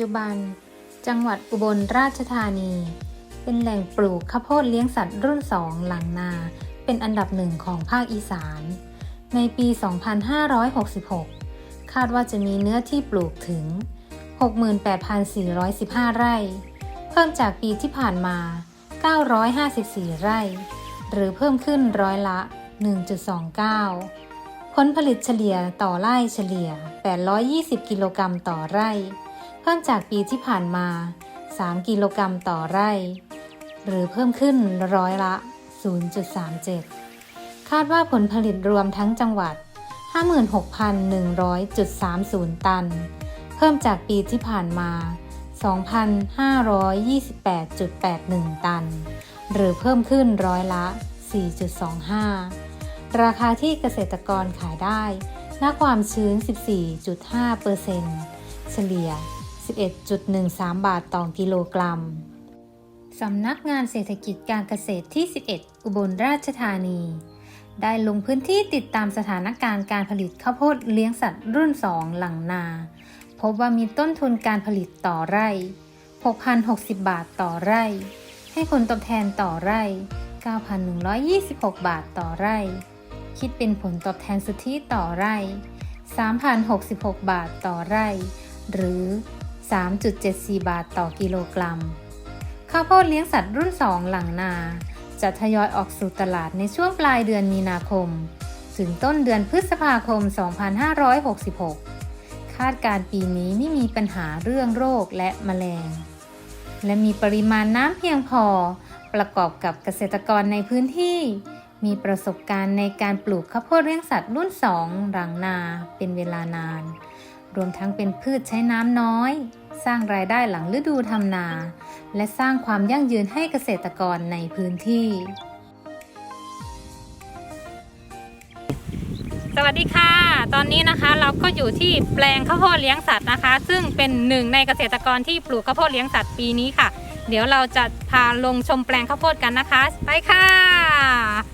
จุบัน จังหวัดอุบลราชธานี เป็นแหล่งปลูกข้าวโพดเลี้ยงสัตว์รุ่น2หลังนา เป็นอันดับหนึ่งของภาคอีสาน ในปี 2566 คาดว่าจะมีเนื้อที่ปลูกถึง 68,415 ไร่ เพิ่มจากปีที่ผ่านมา 954 ไร่ หรือเพิ่มขึ้นร้อยละ 1.29 ผลผลิตเฉลี่ยต่อไร่เฉลี่ย 820 กิโลกรัมต่อไร่ เพิ่มจากปีที่ผ่านมา 3 กิโลกรัมต่อไร่ หรือเพิ่มขึ้นร้อยละ 0.37 คาดว่าผลผลิตรวมทั้งจังหวัด 56,100.30 ตัน เพิ่มจากปีที่ผ่านมา 2,528.81 ตัน หรือเพิ่มขึ้นร้อยละ 4.25 ราคาที่เกษตรกรขายได้ณความชื้น 14.5%เฉลี่ย 11.13 บาทต่อกิโลกรัม สำนักงานเศรษฐกิจการเกษตรที่ 11 อุบลราชธานี ได้ลงพื้นที่ติดตามสถานการณ์การผลิตข้าวโพดเลี้ยงสัตว์รุ่น 2 หลังนา พบว่ามีต้นทุนการผลิตต่อไร่ 6,060 บาทต่อไร่ ให้ผลตอบแทนต่อไร่ 9,126 บาทต่อไร่ คิดเป็นผลตอบแทนสุทธิต่อไร่3,066 บาทต่อไร่ หรือ 3.74 บาทต่อกิโลกรัม ข้าวโพดเลี้ยงสัตว์รุ่น 2 หลังนา จะทยอยออกสู่ตลาดในช่วงปลายเดือนมีนาคม ถึงต้นเดือนพฤษภาคม 2566 คาดการปีนี้ไม่มีปัญหาเรื่องโรคและแมลง และมีปริมาณน้ำเพียงพอ ประกอบกับเกษตรกรในพื้นที่ มีประสบการณ์ในการปลูกข้าวโพดเลี้ยงสัตว์รุ่น 2 หลังนาเป็นเวลานานรวมทั้งเป็นพืชใช้น้ำน้อย สร้างรายได้หลังฤดูทำนา และสร้างความยั่งยืนให้เกษตรกรในพื้นที่ สวัสดีค่ะ ตอนนี้นะคะเราก็อยู่ที่แปลงข้าวโพดเลี้ยงสัตว์นะคะ ซึ่งเป็นหนึ่งในเกษตรกรที่ปลูกข้าวโพดเลี้ยงสัตว์ปีนี้ค่ะ เดี๋ยวเราจะพาลงชมแปลงข้าวโพดกันนะคะ ไปค่ะ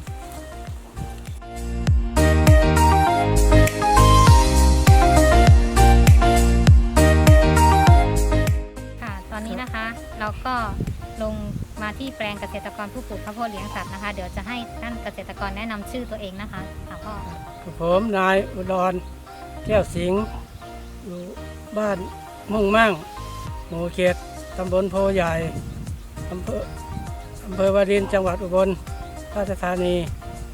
กษตรกรผู้ปลูกข้าวโพดเลี้ยงสัตว์นะคะ เดี๋ยวจะให้ท่านเกษตรกรแนะนำชื่อตัวเองนะคะค่ะพ่อกับผมนายอุดรแก้วสิงห์อยู่บ้านมุ่งมั่ง หมู่เขตตำบลโพใหญ่อำเภออำเภอวารินจังหวัดอุบลราชธานี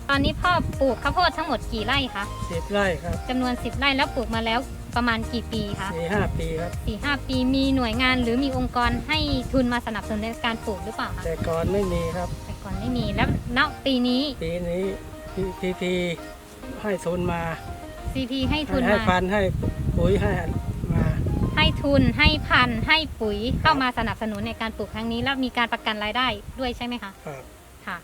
ตอนนี้พ่อปลูกข้าวโพดทั้งหมดกี่ไร่คะสิบไร่ครับจำนวน 10 ไร่แล้วปลูกมาแล้ว ประมาณกี่ปีคะสี่ห้าปีครับ สี่ห้าปีมีหน่วยงานหรือมีองค์กรให้ทุนมาสนับสนุนในการปลูกหรือเปล่าคะแต่ก่อนไม่มีครับ แต่ก่อนไม่มีแล้วณปีนี้ ปีนี้พีพีให้ทุนมา CP ให้ทุนให้มา พันธุ์ให้ปุ๋ยให้มาให้ทุนให้พันธุ์ให้ปุ๋ยเข้ามาสนับสนุนในการปลูกครั้งนี้ แล้วมีการประกันรายได้ด้วยใช่ไหมคะ ครับ ค่ะ